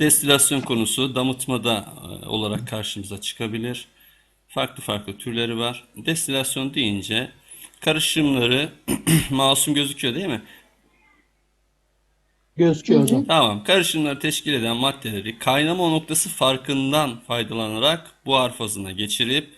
Destilasyon konusu damıtmada e, olarak karşımıza çıkabilir. Farklı farklı türleri var. Destilasyon deyince karışımları masum gözüküyor değil mi? Gözüküyor hocam. Tamam. Karışımları teşkil eden maddeleri kaynama noktası farkından faydalanarak buhar fazına geçirip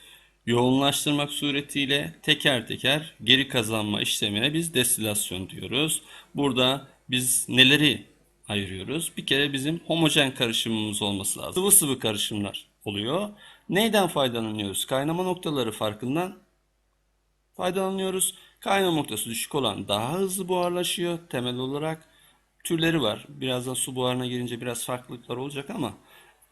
yoğunlaştırmak suretiyle teker teker geri kazanma işlemine biz destilasyon diyoruz. Burada biz neleri ayırıyoruz? Bir kere bizim homojen karışımımız olması lazım. Sıvı sıvı karışımlar oluyor. Neyden faydalanıyoruz? Kaynama noktaları farkından faydalanıyoruz. Kaynama noktası düşük olan daha hızlı buharlaşıyor temel olarak. Türleri var. Birazdan su buharına girince biraz farklılıklar olacak ama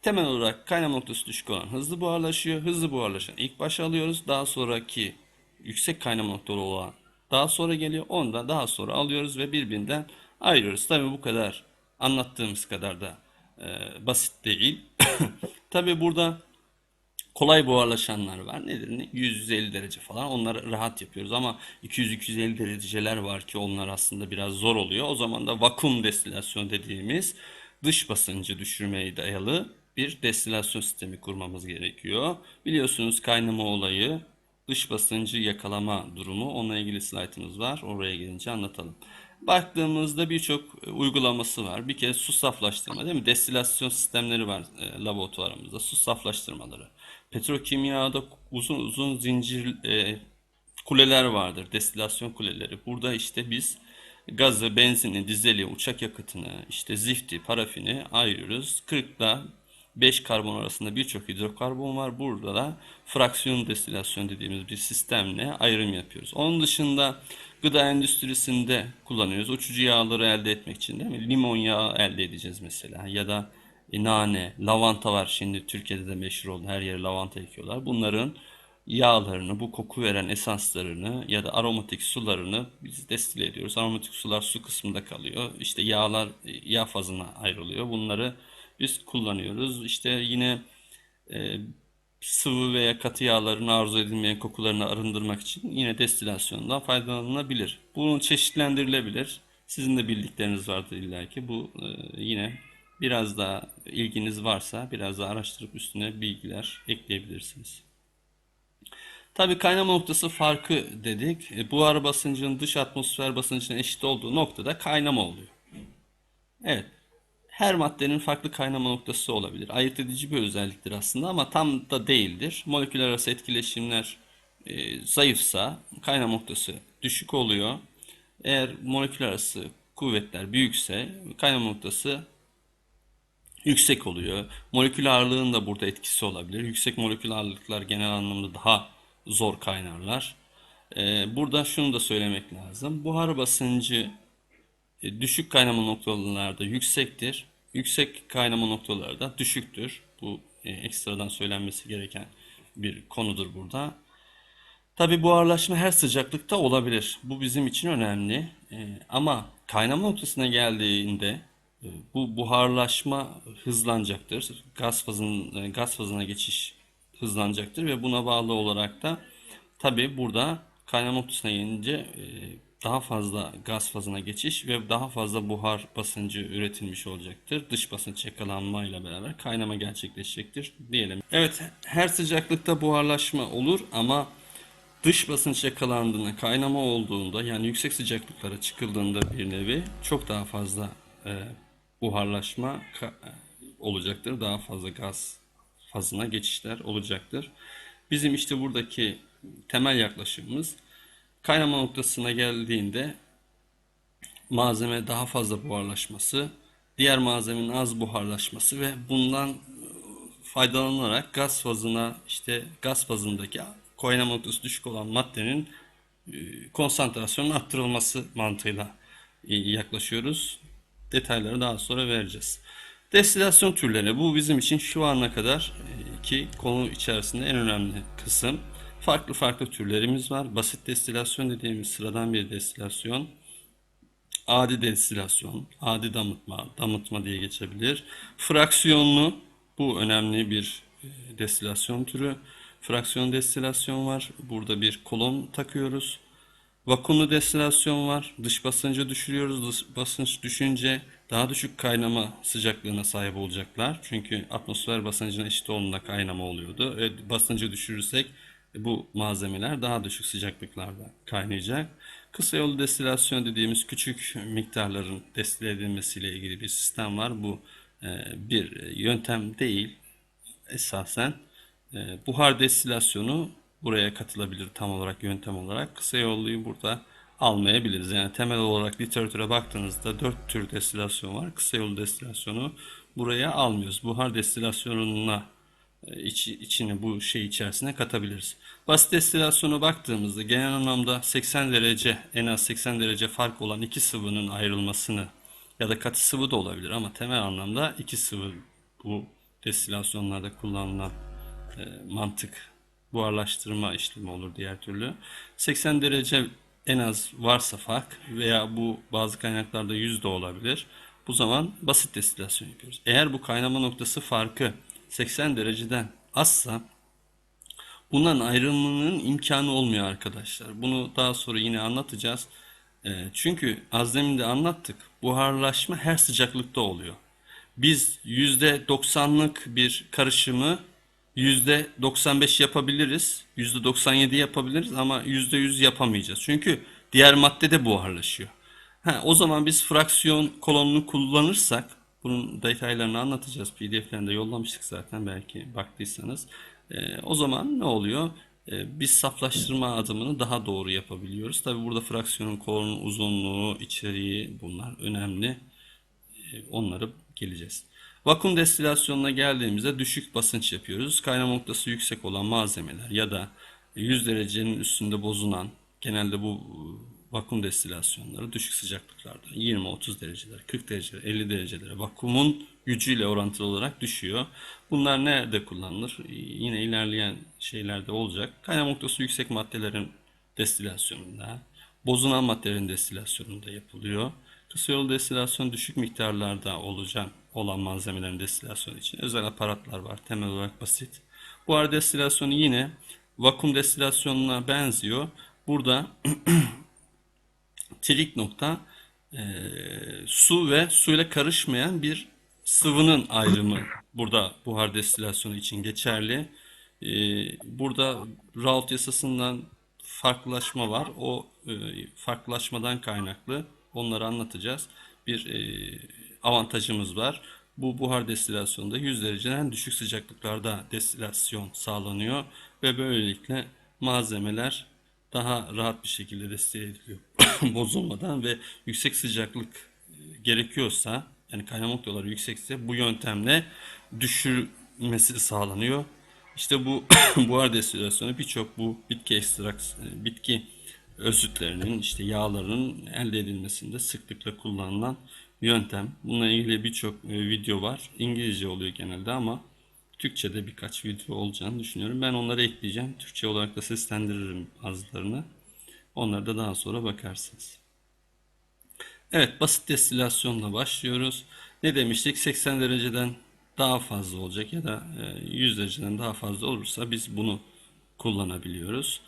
temel olarak kaynama noktası düşük olan hızlı buharlaşıyor. Hızlı buharlaşan ilk başa alıyoruz. Daha sonraki yüksek kaynama noktaları olan daha sonra geliyor. Onu da daha sonra alıyoruz ve birbirinden ayırıyoruz. Tabii bu kadar anlattığımız kadar da e, basit değil. Tabii burada kolay buharlaşanlar var. Nedir? ne? 100-150 derece falan. Onları rahat yapıyoruz ama 200-250 dereceler var ki onlar aslında biraz zor oluyor. O zaman da vakum destilasyon dediğimiz dış basıncı düşürmeye dayalı bir destilasyon sistemi kurmamız gerekiyor. Biliyorsunuz kaynama olayı dış basıncı yakalama durumu. Onunla ilgili slaytımız var. Oraya gelince anlatalım. Baktığımızda birçok e, uygulaması var. Bir kere su saflaştırma değil mi? Destilasyon sistemleri var e, laboratuvarımızda. Su saflaştırmaları. Petrokimyada uzun uzun zincir e, kuleler vardır. Destilasyon kuleleri. Burada işte biz gazı, benzini, dizeli, uçak yakıtını, işte zifti, parafini ayırıyoruz. 40 ile 5 karbon arasında birçok hidrokarbon var. Burada da fraksiyon destilasyon dediğimiz bir sistemle ayrım yapıyoruz. Onun dışında gıda endüstrisinde kullanıyoruz. Uçucu yağları elde etmek için değil mi? Limon yağı elde edeceğiz mesela ya da e, nane, lavanta var şimdi Türkiye'de de meşhur oldu. Her yere lavanta ekiyorlar. Bunların yağlarını, bu koku veren esanslarını ya da aromatik sularını biz destile ediyoruz. Aromatik sular su kısmında kalıyor. İşte yağlar e, yağ fazına ayrılıyor. Bunları biz kullanıyoruz. İşte yine e, sıvı veya katı yağların arzu edilmeyen kokularını arındırmak için yine destilasyondan faydalanılabilir. Bunu çeşitlendirilebilir. Sizin de bildikleriniz vardır illaki. Bu e, yine biraz daha ilginiz varsa biraz daha araştırıp üstüne bilgiler ekleyebilirsiniz. Tabii kaynama noktası farkı dedik. E, buhar basıncının dış atmosfer basıncına eşit olduğu noktada kaynama oluyor. Evet. Her maddenin farklı kaynama noktası olabilir. Ayırt edici bir özelliktir aslında ama tam da değildir. Moleküler arası etkileşimler e, zayıfsa kaynama noktası düşük oluyor. Eğer moleküler arası kuvvetler büyükse kaynama noktası yüksek oluyor. Molekül ağırlığın da burada etkisi olabilir. Yüksek molekül ağırlıklar genel anlamda daha zor kaynarlar. Ee, burada şunu da söylemek lazım. Buhar basıncı e, düşük kaynama noktalarında yüksektir. Yüksek kaynama noktalarda düşüktür. Bu e, ekstradan söylenmesi gereken bir konudur burada. Tabi buharlaşma her sıcaklıkta olabilir. Bu bizim için önemli. Ee, ama kaynama noktasına geldiğinde e, bu buharlaşma hızlanacaktır. Gaz fazının e, gaz fazına geçiş hızlanacaktır ve buna bağlı olarak da tabi burada kaynama noktasına gelince e, daha fazla gaz fazına geçiş ve daha fazla buhar basıncı üretilmiş olacaktır. Dış basınç yakalanmayla beraber kaynama gerçekleşecektir diyelim. Evet her sıcaklıkta buharlaşma olur ama dış basınç yakalandığında, kaynama olduğunda yani yüksek sıcaklıklara çıkıldığında bir nevi çok daha fazla e, buharlaşma e, olacaktır. Daha fazla gaz fazına geçişler olacaktır. Bizim işte buradaki temel yaklaşımımız kaynama noktasına geldiğinde malzeme daha fazla buharlaşması, diğer malzemenin az buharlaşması ve bundan e, faydalanarak gaz fazına işte gaz fazındaki kaynama noktası düşük olan maddenin e, konsantrasyonun arttırılması mantığıyla e, yaklaşıyoruz. Detayları daha sonra vereceğiz. Destilasyon türleri bu bizim için şu ana kadar ki konu içerisinde en önemli kısım. Farklı farklı türlerimiz var. Basit destilasyon dediğimiz sıradan bir destilasyon. Adi destilasyon, adi damıtma, damıtma diye geçebilir. Fraksiyonlu, bu önemli bir e, destilasyon türü. Fraksiyon destilasyon var. Burada bir kolon takıyoruz. Vakumlu destilasyon var. Dış basıncı düşürüyoruz. Dış basınç düşünce daha düşük kaynama sıcaklığına sahip olacaklar. Çünkü atmosfer basıncına eşit olduğunda kaynama oluyordu. E, basıncı düşürürsek bu malzemeler daha düşük sıcaklıklarda kaynayacak. Kısa yollu destilasyon dediğimiz küçük miktarların destile edilmesiyle ilgili bir sistem var. Bu e, bir yöntem değil. Esasen e, buhar destilasyonu buraya katılabilir tam olarak yöntem olarak. Kısa yolluyu burada almayabiliriz. Yani temel olarak literatüre baktığınızda dört tür destilasyon var. Kısa yollu destilasyonu buraya almıyoruz. Buhar destilasyonuna e, içi, içini bu şey içerisine katabiliriz. Basit destilasyona baktığımızda genel anlamda 80 derece en az 80 derece fark olan iki sıvının ayrılmasını ya da katı sıvı da olabilir ama temel anlamda iki sıvı bu destilasyonlarda kullanılan e, mantık buharlaştırma işlemi olur diğer türlü. 80 derece en az varsa fark veya bu bazı kaynaklarda 100 de olabilir. Bu zaman basit destilasyon yapıyoruz. Eğer bu kaynama noktası farkı 80 dereceden azsa bundan ayrılmanın imkanı olmuyor arkadaşlar. Bunu daha sonra yine anlatacağız. E, çünkü az demin de anlattık. Buharlaşma her sıcaklıkta oluyor. Biz %90'lık bir karışımı %95 yapabiliriz, %97 yapabiliriz ama %100 yapamayacağız. Çünkü diğer madde de buharlaşıyor. Ha, o zaman biz fraksiyon kolonunu kullanırsak, bunun detaylarını anlatacağız. PDF'lerinde yollamıştık zaten belki baktıysanız. Ee, o zaman ne oluyor? Ee, biz saflaştırma adımını daha doğru yapabiliyoruz. Tabi burada fraksiyonun kolonun uzunluğu, içeriği bunlar önemli. Ee, onları geleceğiz. Vakum destilasyonuna geldiğimizde düşük basınç yapıyoruz. Kaynama noktası yüksek olan malzemeler ya da 100 derecenin üstünde bozulan genelde bu vakum destilasyonları düşük sıcaklıklarda 20-30 dereceler, 40 dereceler, 50 derecelere vakumun gücüyle orantılı olarak düşüyor. Bunlar nerede kullanılır? Yine ilerleyen şeylerde olacak. Kaynama noktası yüksek maddelerin destilasyonunda, bozulan maddelerin destilasyonunda yapılıyor. Kısa yol destilasyon düşük miktarlarda olacak olan malzemelerin destilasyonu için özel aparatlar var. Temel olarak basit. Buhar destilasyonu yine vakum destilasyonuna benziyor. Burada trik nokta e, su ve suyla karışmayan bir sıvının ayrımı burada buhar destilasyonu için geçerli. E, burada Raoult yasasından farklılaşma var. O e, farklılaşmadan kaynaklı onları anlatacağız. Bir e, avantajımız var. Bu buhar destilasyonunda 100 dereceden düşük sıcaklıklarda destilasyon sağlanıyor ve böylelikle malzemeler daha rahat bir şekilde destile ediliyor bozulmadan ve yüksek sıcaklık e, gerekiyorsa yani kaynama noktaları yüksekse bu yöntemle düşürmesi sağlanıyor. İşte bu buhar destilasyonu birçok bu bitki ekstraks bitki özütlerinin işte yağların elde edilmesinde sıklıkla kullanılan yöntem. Bununla ilgili birçok e, video var. İngilizce oluyor genelde ama Türkçe'de birkaç video olacağını düşünüyorum. Ben onları ekleyeceğim. Türkçe olarak da seslendiririm bazılarını. Onları da daha sonra bakarsınız. Evet basit destilasyonla başlıyoruz. Ne demiştik? 80 dereceden daha fazla olacak ya da 100 e, dereceden daha fazla olursa biz bunu kullanabiliyoruz.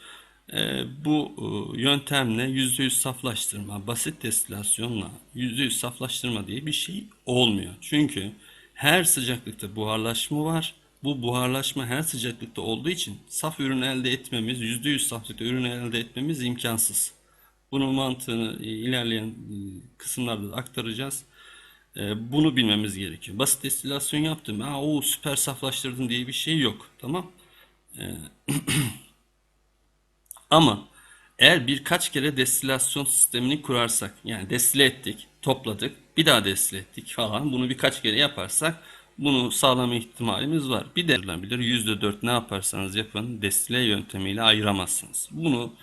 E, bu e, yöntemle %100 saflaştırma, basit destilasyonla %100 saflaştırma diye bir şey olmuyor. Çünkü her sıcaklıkta buharlaşma var. Bu buharlaşma her sıcaklıkta olduğu için saf ürün elde etmemiz, %100 saflıkta ürün elde etmemiz imkansız. Bunun mantığını ilerleyen kısımlarda da aktaracağız. E, bunu bilmemiz gerekiyor. Basit destilasyon yaptım. Ha, o süper saflaştırdım diye bir şey yok. Tamam. Ama eğer birkaç kere destilasyon sistemini kurarsak, yani destile ettik, topladık, bir daha destile ettik falan, bunu birkaç kere yaparsak bunu sağlama ihtimalimiz var. Bir de bilir %4 ne yaparsanız yapın destile yöntemiyle ayıramazsınız. Bunu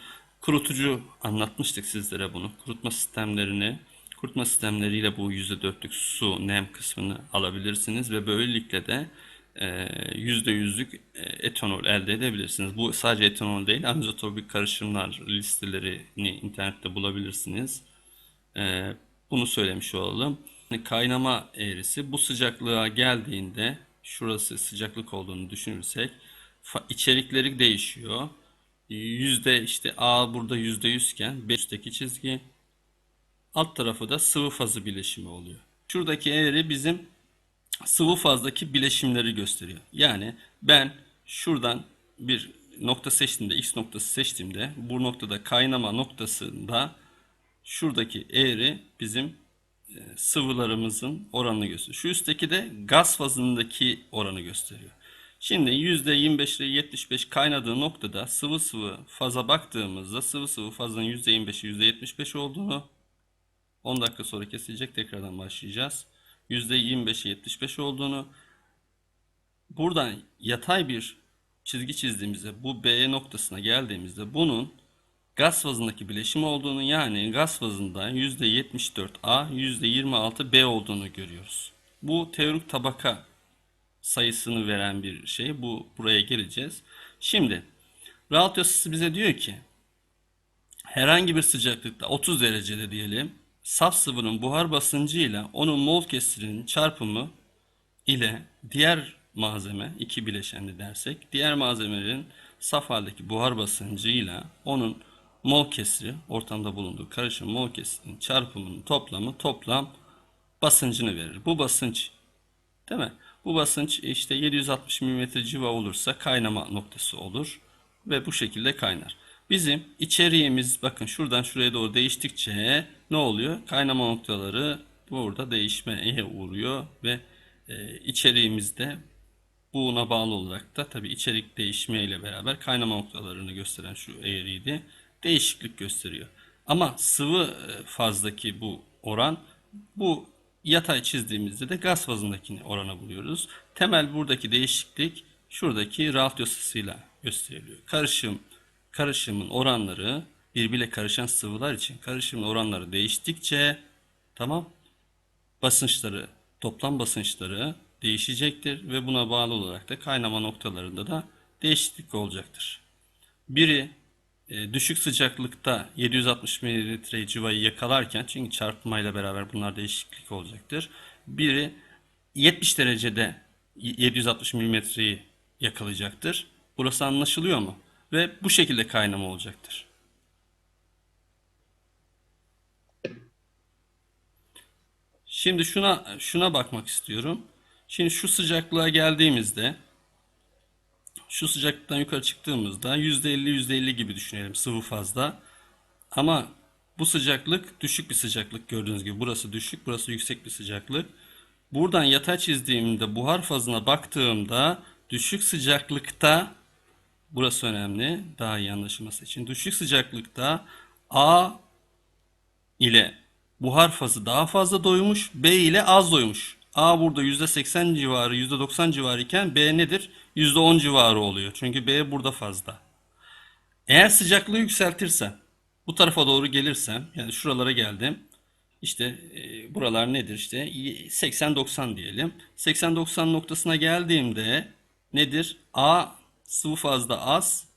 kurutucu anlatmıştık sizlere bunu. Kurutma sistemlerini kurutma sistemleriyle bu %4'lük su nem kısmını alabilirsiniz ve böylelikle de %100'lük e, etanol elde edebilirsiniz. Bu sadece etanol değil, anizotropik karışımlar listelerini internette bulabilirsiniz. E, bunu söylemiş olalım. Kaynama eğrisi bu sıcaklığa geldiğinde, şurası sıcaklık olduğunu düşünürsek, içerikleri değişiyor. Yüzde işte A burada yüzde yüzken, üstteki çizgi, alt tarafı da sıvı fazı bileşimi oluyor. Şuradaki eğri bizim sıvı fazdaki bileşimleri gösteriyor. Yani ben şuradan bir nokta seçtiğimde, x noktası seçtiğimde bu noktada kaynama noktasında şuradaki eğri bizim sıvılarımızın oranını gösteriyor. Şu üstteki de gaz fazındaki oranı gösteriyor. Şimdi %25 ile 75 kaynadığı noktada sıvı sıvı faza baktığımızda sıvı sıvı fazın %25'i %75 olduğunu 10 dakika sonra kesilecek tekrardan başlayacağız. %25'i 75 olduğunu buradan yatay bir çizgi çizdiğimizde bu B noktasına geldiğimizde bunun gaz fazındaki bileşim olduğunu yani gaz fazında %74A %26B olduğunu görüyoruz. Bu teorik tabaka sayısını veren bir şey. Bu buraya geleceğiz. Şimdi rahat yasası bize diyor ki herhangi bir sıcaklıkta 30 derecede diyelim saf sıvının buhar basıncıyla onun mol kesirinin çarpımı ile diğer malzeme iki bileşenli dersek diğer malzemelerin saf haldeki buhar basıncıyla onun mol kesiri ortamda bulunduğu karışım mol kesirinin çarpımının toplamı toplam basıncını verir. Bu basınç değil mi? Bu basınç işte 760 mm civa olursa kaynama noktası olur ve bu şekilde kaynar. Bizim içeriğimiz bakın şuradan şuraya doğru değiştikçe ne oluyor? Kaynama noktaları burada değişmeye uğruyor ve e, içeriğimizde buna bağlı olarak da tabii içerik değişmeyle beraber kaynama noktalarını gösteren şu eğriydi. Değişiklik gösteriyor. Ama sıvı e, fazdaki bu oran bu yatay çizdiğimizde de gaz fazındakini orana buluyoruz. Temel buradaki değişiklik şuradaki Raoult yasasıyla gösteriliyor. Karışım karışımın oranları birbiriyle karışan sıvılar için karışımın oranları değiştikçe tamam basınçları toplam basınçları değişecektir ve buna bağlı olarak da kaynama noktalarında da değişiklik olacaktır. Biri düşük sıcaklıkta 760 ml civayı yakalarken çünkü çarpmayla beraber bunlar değişiklik olacaktır. Biri 70 derecede 760 milimetreyi yakalayacaktır. Burası anlaşılıyor mu? Ve bu şekilde kaynama olacaktır. Şimdi şuna şuna bakmak istiyorum. Şimdi şu sıcaklığa geldiğimizde şu sıcaklıktan yukarı çıktığımızda %50 %50 gibi düşünelim sıvı fazda. Ama bu sıcaklık düşük bir sıcaklık gördüğünüz gibi. Burası düşük, burası yüksek bir sıcaklık. Buradan yatay çizdiğimde buhar fazına baktığımda düşük sıcaklıkta burası önemli daha iyi anlaşılması için. Düşük sıcaklıkta A ile buhar fazı daha fazla doymuş, B ile az doymuş. A burada %80 civarı, %90 civarı iken B nedir? %10 civarı oluyor. Çünkü B burada fazla. Eğer sıcaklığı yükseltirsem, bu tarafa doğru gelirsem, yani şuralara geldim. İşte e, buralar nedir işte 80-90 diyelim. 80-90 noktasına geldiğimde nedir? A sıvı fazla az,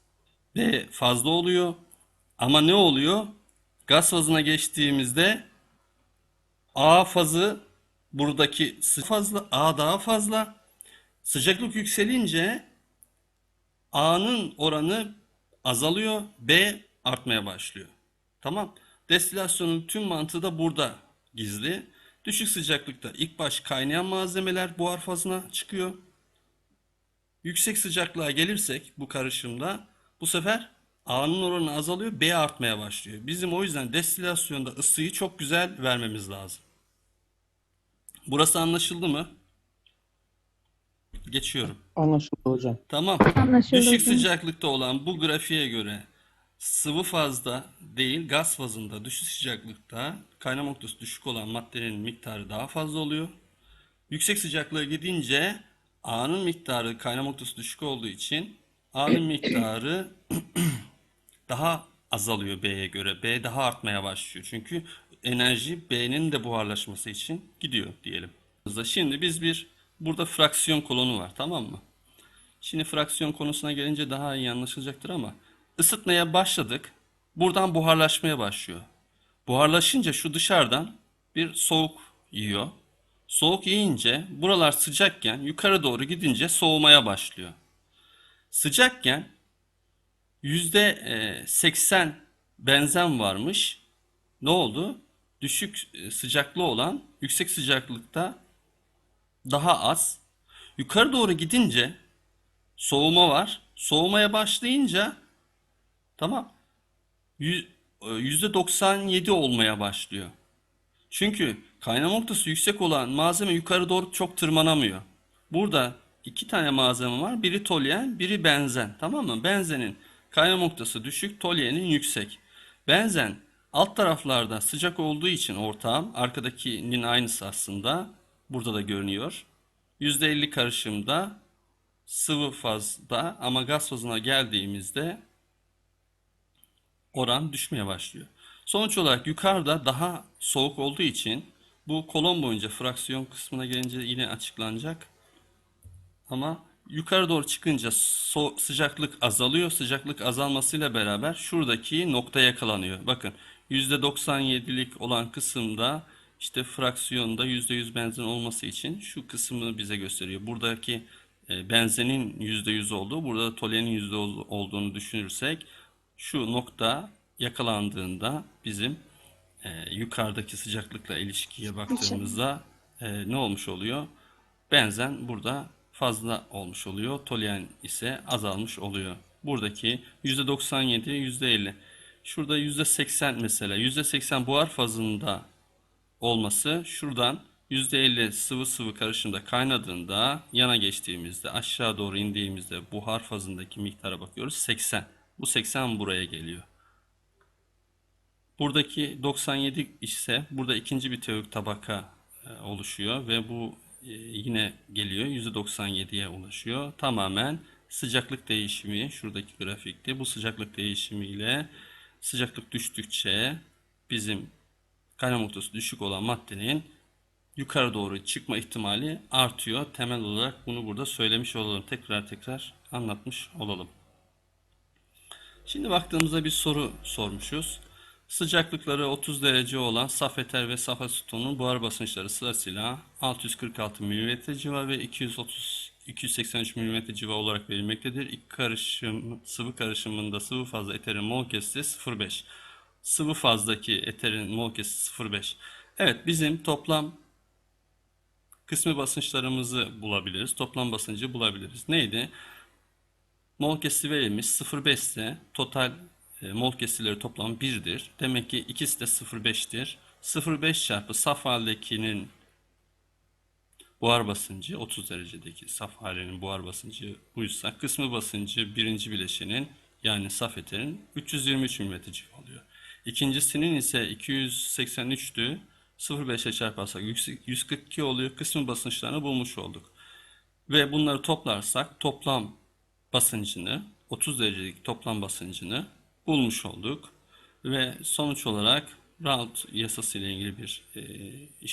B fazla oluyor. Ama ne oluyor? Gaz fazına geçtiğimizde A fazı buradaki sıvı fazla, A daha fazla. Sıcaklık yükselince A'nın oranı azalıyor, B artmaya başlıyor. Tamam. Destilasyonun tüm mantığı da burada gizli. Düşük sıcaklıkta ilk baş kaynayan malzemeler buhar fazına çıkıyor. Yüksek sıcaklığa gelirsek bu karışımda bu sefer A'nın oranı azalıyor, B artmaya başlıyor. Bizim o yüzden destilasyonda ısıyı çok güzel vermemiz lazım. Burası anlaşıldı mı? Geçiyorum. Anlaşıldı hocam. Tamam. Anlaşıldı Düşük hocam. sıcaklıkta olan bu grafiğe göre sıvı fazda değil gaz fazında düşük sıcaklıkta kaynama noktası düşük olan maddenin miktarı daha fazla oluyor. Yüksek sıcaklığa gidince A'nın miktarı kaynama noktası düşük olduğu için A'nın miktarı daha azalıyor B'ye göre. B daha artmaya başlıyor. Çünkü enerji B'nin de buharlaşması için gidiyor diyelim. Şimdi biz bir burada fraksiyon kolonu var tamam mı? Şimdi fraksiyon konusuna gelince daha iyi anlaşılacaktır ama ısıtmaya başladık. Buradan buharlaşmaya başlıyor. Buharlaşınca şu dışarıdan bir soğuk yiyor. Soğuk yiyince buralar sıcakken yukarı doğru gidince soğumaya başlıyor. Sıcakken yüzde 80 benzen varmış. Ne oldu? Düşük e, sıcaklığı olan yüksek sıcaklıkta daha az. Yukarı doğru gidince soğuma var. Soğumaya başlayınca tamam yü- e, %97 olmaya başlıyor. Çünkü kaynama noktası yüksek olan malzeme yukarı doğru çok tırmanamıyor. Burada iki tane malzeme var. Biri toluen, biri benzen. Tamam mı? Benzenin kaynama noktası düşük, tolüenin yüksek. Benzen alt taraflarda sıcak olduğu için ortağım, arkadakinin aynısı aslında. Burada da görünüyor. %50 karışımda sıvı fazda ama gaz fazına geldiğimizde oran düşmeye başlıyor. Sonuç olarak yukarıda daha soğuk olduğu için bu kolon boyunca fraksiyon kısmına gelince yine açıklanacak. Ama yukarı doğru çıkınca so- sıcaklık azalıyor. Sıcaklık azalmasıyla beraber şuradaki nokta yakalanıyor. Bakın %97'lik olan kısımda işte fraksiyonda %100 benzin olması için şu kısmını bize gösteriyor. Buradaki e, benzenin %100 olduğu, burada da toluenin %100 olduğunu düşünürsek şu nokta yakalandığında bizim e, yukarıdaki sıcaklıkla ilişkiye baktığımızda e, ne olmuş oluyor? Benzen burada fazla olmuş oluyor. Toluen ise azalmış oluyor. Buradaki %97, %50. Şurada %80 mesela. %80 buhar fazında olması şuradan %50 sıvı sıvı karışımda kaynadığında yana geçtiğimizde aşağı doğru indiğimizde buhar fazındaki miktara bakıyoruz 80. Bu 80 buraya geliyor. Buradaki 97 ise burada ikinci bir teorik tabaka e, oluşuyor ve bu e, yine geliyor %97'ye ulaşıyor. Tamamen sıcaklık değişimi şuradaki grafikte bu sıcaklık değişimiyle sıcaklık düştükçe bizim kaynama noktası düşük olan maddenin yukarı doğru çıkma ihtimali artıyor. Temel olarak bunu burada söylemiş olalım. Tekrar tekrar anlatmış olalım. Şimdi baktığımızda bir soru sormuşuz. Sıcaklıkları 30 derece olan saf eter ve saf asetonun buhar basınçları sırasıyla 646 mm civa ve 230 283 mm civa olarak verilmektedir. İlk karışım sıvı karışımında sıvı fazla eterin mol kesiti 0,5. Sıvı fazdaki eterin mol kesiti 0,5. Evet bizim toplam kısmi basınçlarımızı bulabiliriz. Toplam basıncı bulabiliriz. Neydi? Mol kesiti verilmiş 0,5 ise total e, mol kesileri toplam 1'dir. Demek ki ikisi de 0,5'tir. 0,5 çarpı saf haldekinin buhar basıncı 30 derecedeki saf halinin buhar basıncı buysa kısmı basıncı birinci bileşenin yani saf eterin 323 mm civa oluyor. İkincisinin ise 283'tü. 0,5'e çarparsak 142 oluyor. Kısmı basınçlarını bulmuş olduk. Ve bunları toplarsak toplam basıncını 30 derecelik toplam basıncını bulmuş olduk. Ve sonuç olarak Raoult yasası ile ilgili bir e, işlem